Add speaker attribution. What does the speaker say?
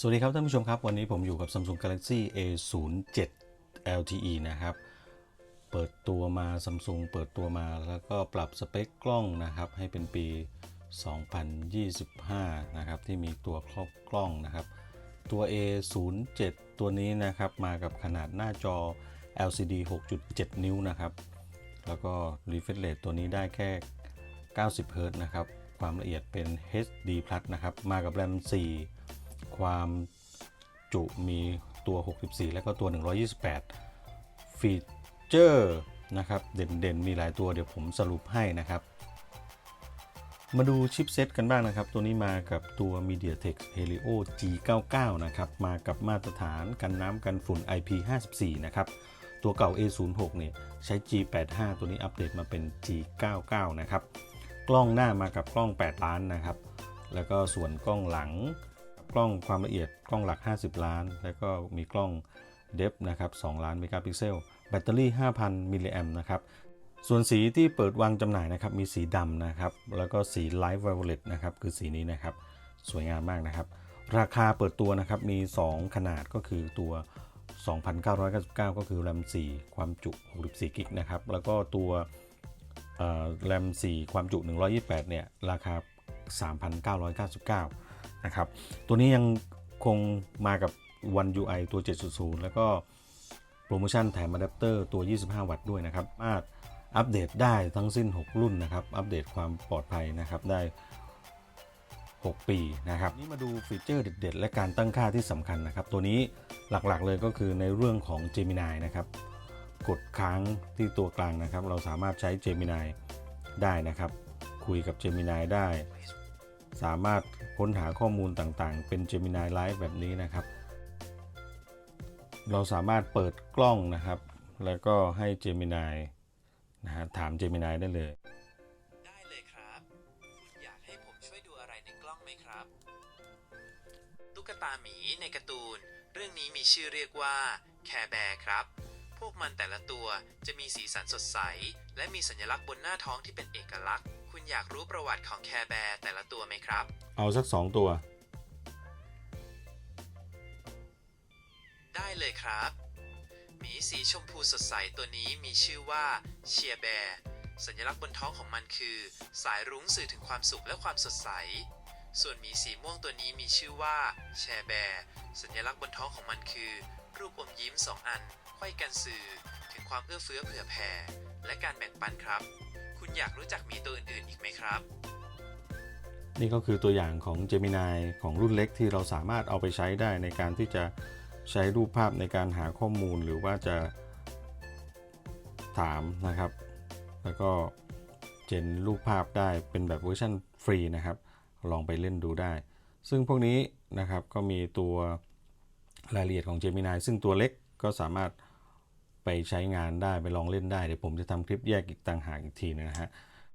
Speaker 1: สวัสดีครับท่านผู้ชมครับ วันนี้ผมอยู่กับ Samsung Galaxy A07 LTE นะครับ เปิดตัวมา Samsung เปิดตัวมาแล้วก็ปรับสเปคกล้องนะครับ ให้เป็นปี 2025 นะครับ ที่มีตัวครอบกล้องนะครับ ตัว A07 ตัวนี้นะครับ มากับขนาดหน้าจอ LCD 6.7 นิ้วนะครับ แล้วก็ refresh rate ตัวนี้ได้แค่ 90 Hz นะครับ ความละเอียดเป็น HD Plus นะครับ มากับ RAM 4 ความจุมีตัว 64 และก็ตัว 128 ฟีเจอร์นะครับ เด่นๆ มีหลายตัวเดี๋ยวผมสรุปให้นะครับ มาดูชิปเซตกันบ้างนะครับ ตัวนี้มากับตัว MediaTek Helio G99 นะครับ มากับมาตรฐานกันน้ำกันฝุ่น IP54 นะครับ ตัวเก่า A06 เนี่ยใช้ G85 ตัวนี้อัปเดตมาเป็น G99 นะครับ กล้องหน้ามากับกล้อง 8 ล้านนะครับ แล้วก็ส่วนกล้องหลัง กล้องความละเอียดกล้องหลัก 50 ล้าน แล้วก็มีกล้องเดฟนะครับ2ล้านเมกะพิกเซล แบตเตอรี่ 5,000 มิลลิแอมนะครับ ส่วนสีที่เปิดวางจำหน่ายนะครับ มีสีดำนะครับ แล้วก็สีไลท์ไวโอเลตนะครับ คือสีนี้นะครับ สวยงามมากนะครับ ราคาเปิดตัวนะครับ มี 2 ขนาดก็คือตัว 2,999 ก็คือ RAM 4ความจุ 64 กิกนะครับ แล้วก็ตัวแรม 4 ความจุ 128 เนี่ย ราคา 3,999 นะครับ ตัวนี้ยังคงมากับ One UI ตัว 7.0 แล้วก็โปรโมชั่นแถมอะแดปเตอร์ตัว 25 วัตต์ด้วยนะครับสามาอัปเดตได้ทั้งสิ้น 6 รุ่นนะครับ อัปเดตความปลอดภัยนะครับได้ 6 ปีนะครับ นี่มาดูฟีเจอร์เด็ด ๆ และการตั้งค่าที่สำคัญนะครับ ตัวนี้หลักๆเลยก็คือในเรื่องของ Gemini นะครับ กดค้างที่ตัวกลางนะครับ เราสามารถใช้ Gemini ได้นะครับ คุยกับ Gemini ได้ สามารถค้นหาข้อมูลต่างๆ เป็น Gemini Live แบบนี้นะครับ เราสามารถเปิดกล้องนะครับ แล้วก็ให้ Gemini นะฮะถาม Gemini ได้เลย
Speaker 2: ได้เลยครับ คุณอยากให้ผมช่วยดูอะไรในกล้องไหมครับ ตุ๊กตาหมีในการ์ตูน เรื่องนี้มีชื่อเรียกว่าแคร์แบร์ครับ พวกมันแต่ละตัวจะมีสีสันสดใส และมีสัญลักษณ์บนหน้าท้องที่เป็นเอกลักษณ์ คุณอยากรู้ประวัติของแคร์แบร์แต่ละตัวไหมครับ
Speaker 1: เอาสัก2ตัว
Speaker 2: ได้เลยครับหมีสีชมพูสดใสตัวนี้มีชื่อว่าเชียร์แบร์สัญลักษณ์บนท้องของมันคือ สายรุ้งสื่อถึงความสุขและความสดใส ส่วนหมีสีม่วงตัวนี้มีชื่อว่าแชร์แบร์สัญลักษณ์บนท้องของมันคือ รูปอมยิ้มสองอันไขว้กันสื่อ ถึงความเอื้อเฟื้อเผื่อแผ่และการแบ่งปันครับคุณ อยากรู้จักหมีตัวอื่นๆอีกไหมครับ
Speaker 1: นี่ก็คือตัวอย่างของ Gemini ของรุ่นเล็กที่เราสามารถเอาไปใช้ได้ในการที่จะใช้รูปภาพในการหาข้อมูลหรือว่าจะถามนะครับ แล้วก็เจนรูปภาพได้เป็นแบบเวอร์ชันฟรีนะครับ ลองไปเล่นดูได้ ซึ่งพวกนี้นะครับก็มีตัวรายละเอียดของ Gemini ซึ่งตัวเล็กก็สามารถ ไปใช้งานได้ไปลองเล่นได้เดี๋ยวผมจะทำคลิปแยกอีกต่างหากอีกทีนึงนะฮะ